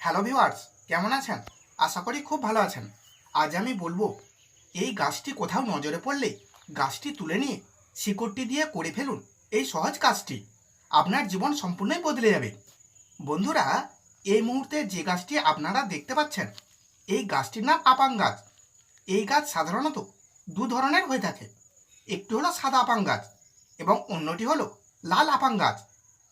Hello viewers কেমন আছেন? আশা করি খুব ভালো আছেন। আজ আমি বলব, এই গাছটি কোথাও নজরে পড়লে গাছটি তুলে নিয়ে শিকড়টি দিয়ে করে ফেলুন। এই সহজ কাজটি আপনার জীবন সম্পূর্ণই বদলে যাবে। বন্ধুরা, এই মুহূর্তে যে গাছটি আপনারা দেখতে পাচ্ছেন, এই গাছটির নাম আপাং গাছ। এই গাছ সাধারণত দু ধরনের হয়ে থাকে। একটি হলো সাদা আপাং গাছ এবং অন্যটি হলো লাল আপাং গাছ।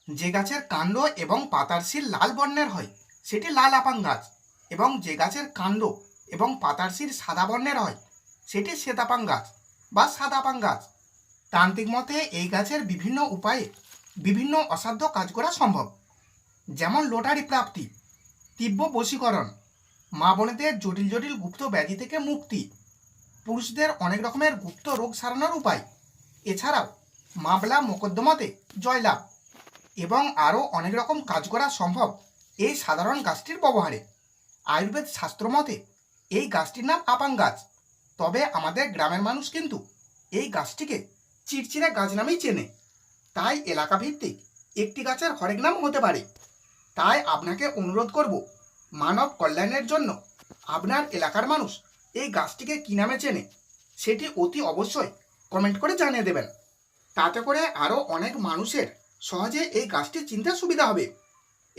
যে গাছের কাণ্ড এবং পাতার শিল লাল বর্ণের হয়। সেটি লাল আপাং গাছ এবং যে গাছের কাণ্ড এবং পাতার শির সাদা বর্ণের হয়, সেটি শ্বেতাপাং গাছ বা সাদাপাং গাছ। তান্ত্রিক মতে এই গাছের বিভিন্ন উপায়ে বিভিন্ন অসাধ্য কাজ করা সম্ভব। যেমন লোটারি প্রাপ্তি, তীব্র বশীকরণ, মা বোনেদের জটিল জটিল গুপ্ত ব্যাধি থেকে মুক্তি, পুরুষদের অনেক রকমের গুপ্ত রোগ সারানোর উপায়। এছাড়াও মামলা, মোকদ্দমাতে জয়লাভ এবং আরও অনেক রকম কাজ করা সম্ভব। এই সাধারণ গাছটির ব্যবহারে। আয়ুর্বেদ শাস্ত্র মতে, এই গাছটির নাম আপাং গাছ। তবে আমাদের গ্রামের মানুষ কিন্তু এই গাছটিকে চিরচিরা গাছ নামেই চেনে। তাই এলাকা ভিত্তিক একটি গাছের হরেক নাম হতে পারে। তাই আপনাকে অনুরোধ করব, মানব কল্যাণের জন্য আপনার এলাকার মানুষ এই গাছটিকে কী নামে চেনে, সেটি অতি অবশ্যই কমেন্ট করে জানিয়ে দেবেন। তাতে করে আরও অনেক মানুষের সহজে এই গাছটি চিনতে সুবিধা হবে।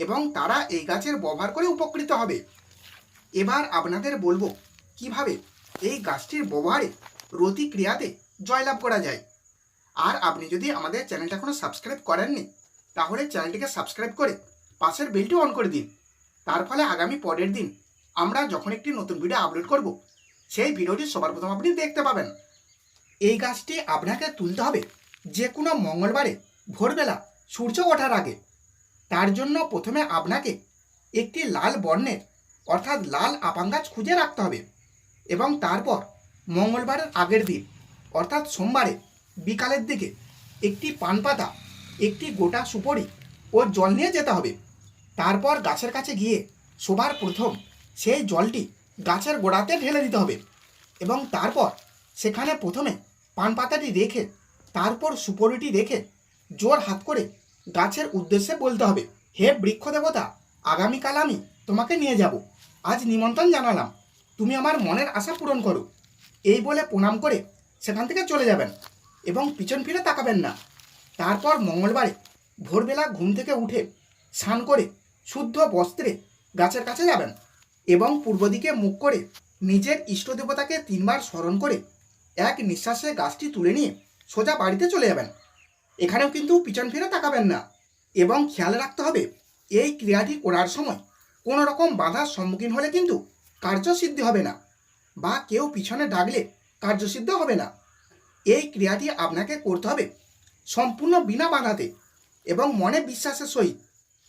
এবং তারা এই গাছের ব্যবহার করে উপকৃত হবে। এবার আপনাদের বলব, কীভাবে এই গাছটির ব্যবহারে রতি ক্রিয়াতে জয়লাভ করা যায়? আর আপনি যদি আমাদের চ্যানেলটা এখনও সাবস্ক্রাইব করেননি, তাহলে চ্যানেলটিকে সাবস্ক্রাইব করে পাশের বেলটি অন করে দিন। তার ফলে আগামী পরের দিন আমরা যখন একটি নতুন ভিডিও আপলোড করব, সেই ভিডিওটি সবার প্রথম আপনি দেখতে পাবেন। এই গাছটি আপনাকে তুলতে হবে যে কোনো মঙ্গলবারে ভোরবেলা সূর্য ওঠার আগে। তার জন্য প্রথমে আপনাকে একটি লাল বর্ণের, অর্থাৎ লাল আপাং গাছ খুঁজে রাখতে হবে এবং তারপর মঙ্গলবারের আগের দিন, অর্থাৎ সোমবারে বিকালের দিকে একটি পান পাতা একটি গোটা সুপরি ও জল নিয়ে যেতে হবে। তারপর গাছের কাছে গিয়ে সবার প্রথম সেই জলটি গাছের গোড়াতে ঢেলে দিতে হবে এবং তারপর সেখানে প্রথমে পান পাতাটি রেখে, তারপর সুপরিটি রেখে জোর হাত করে গাছের উদ্দেশ্যে বলতে হবে, হে বৃক্ষ দেবতা আগামীকাল আমি তোমাকে নিয়ে যাব। আজ নিমন্ত্রণ জানালাম। তুমি আমার মনের আশা পূরণ করো। এই বলে প্রণাম করে সেখান থেকে চলে যাবেন এবং পিছন ফিরে তাকাবেন না। তারপর মঙ্গলবারে ভোরবেলা ঘুম থেকে উঠে স্নান করে শুদ্ধ বস্ত্রে গাছের কাছে যাবেন এবং পূর্ব দিকে মুখ করে নিজের ইষ্ট দেবতাকে তিনবার স্মরণ করে এক নিঃশ্বাসে গাছটি তুলে নিয়ে সোজা বাড়িতে চলে যাবেন। এখানেও কিন্তু পিছন ফিরে তাকাবেন না। এবং খেয়াল রাখতে হবে, এই ক্রিয়াটি করার সময় কোনো রকম বাধার সম্মুখীন হলে কিন্তু কার্যসিদ্ধি হবে না বা কেউ পিছনে ডাকলে কার্যসিদ্ধ হবে না। এই ক্রিয়াটি আপনাকে করতে হবে সম্পূর্ণ বিনা বাধাতে এবং মনে বিশ্বাসের সহিত।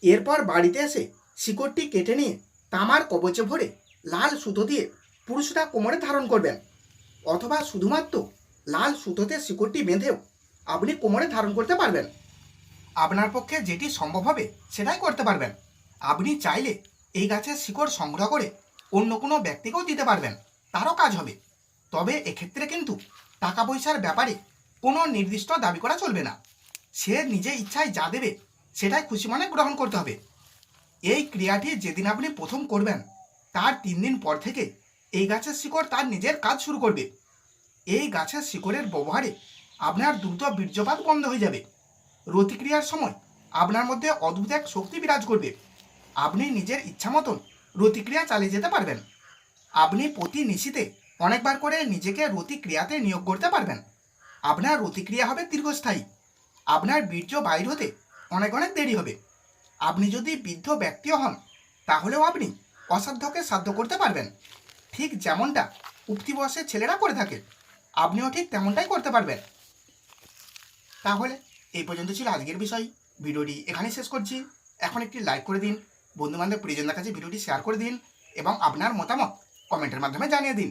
এরপর বাড়িতে এসে শিকড়টি কেটে নিয়ে তামার কবচে ভরে লাল সুতো দিয়ে পুরুষরা কোমরে ধারণ করবেন। অথবা শুধুমাত্র লাল সুতোতে শিকড়টি বেঁধেও আপনি কোমরে ধারণ করতে পারবেন। আপনার পক্ষে যেটি সম্ভব হবে, সেটাই করতে পারবেন। আপনি চাইলে এই গাছের শিকড় সংগ্রহ করে অন্য কোনো ব্যক্তিকেও দিতে পারবেন। তারও কাজ হবে। তবে এক্ষেত্রে কিন্তু টাকা পয়সার ব্যাপারে কোনো নির্দিষ্ট দাবি করা চলবে না। সে নিজে ইচ্ছায় যা দেবে, সেটাই খুশি মনে গ্রহণ করতে হবে। এই ক্রিয়াটি যেদিন আপনি প্রথম করবেন, তার তিন দিন পর থেকে এই গাছের শিকড় তার নিজের কাজ শুরু করবে। এই গাছের শিকড়ের ব্যবহারে আপনার দ্রুত বীর্যপাত বন্ধ হয়ে যাবে। রতিক্রিয়ার সময় আপনার মধ্যে অদ্ভুত এক শক্তি বিরাজ করবে। আপনি নিজের ইচ্ছা মতন রতিক্রিয়া চালিয়ে যেতে পারবেন। আপনি প্রতি নিশিতে অনেকবার করে নিজেকে রতিক্রিয়াতে নিয়োগ করতে পারবেন। আপনার রতিক্রিয়া হবে দীর্ঘস্থায়ী। আপনার বীর্য বাইর হতে অনেক অনেক দেরি হবে। আপনি যদি বৃদ্ধ ব্যক্তিও হন, তাহলেও আপনি অসাধ্যকে সাধ্য করতে পারবেন। ঠিক যেমনটা উক্তি বয়সের ছেলেরা করে থাকে, আপনিও ঠিক তেমনটাই করতে পারবেন। তাহলে এই পর্যন্ত ছিল আজকের বিষয়। ভিডিওটি এখানেই শেষ করছি। এখন একটি লাইক করে দিন। বন্ধুবান্ধব, প্রিয়জনদের কাছে ভিডিওটি শেয়ার করে দিন এবং আপনার মতামত কমেন্টের মাধ্যমে জানিয়ে দিন।